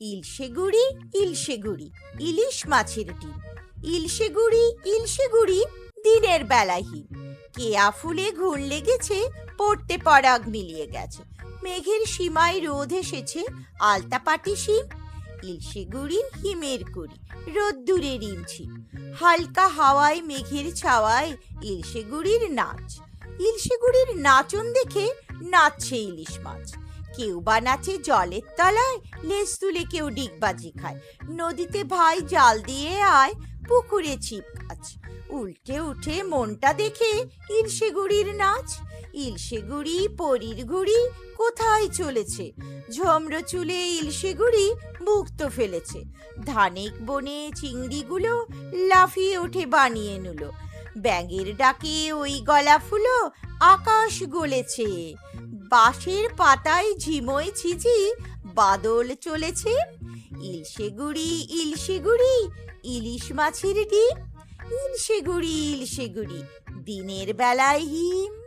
ইলশে গুড়ি ইলশে মাছের ডিম। ইলশে গুড়ি ইলশে গুড়ি দিনের বেলাহীন কেয়া ফুলে ঘুর লেগেছে, পড়তে পরাগ মিলিয়ে গেছে। মেঘের সীমায় রোদ এসেছে আলতা পাটি শিম। ইলশে গুড়ি হিমের কুড়ি, রোদ্দুরে রিমঝিম হালকা হাওয়ায় মেঘের ছাওয়ায় ইলশে গুড়ির নাচ। ইলশে গুড়ির নাচন দেখে নাচছে ইলিশ মাছ। কেউ বা নাচে জলের তলায়, লেজ তুলে কেউ ডিগবাজি খায়। নদীতে ভাই জাল দিয়ে আয়, পুকুরে ছিপ কাছ উল্টে উঠে মনটা দেখে ইলশে গুড়ির নাচ। ইলশে গুড়ি পরীর গুড়ি কোথায় চলেছে? ঝমর চুলে ইলশে গুড়ি মুক্ত ফেলেছে। ধানেক বনে চিংড়িগুলো লাফিয়ে উঠে বানিয়ে নিল। ব্যাঙের ডাকে ওই গলা ফুলো আকাশ গলেছে। বাঁশের পাতায় ঝিময় ছিচি, বাদল চলেছে। ইলশে গুড়ি ইলশে মাছের ডিম। ইলশে গুড়ি ইলশে গুড়ি দিনের বেলায় হিম।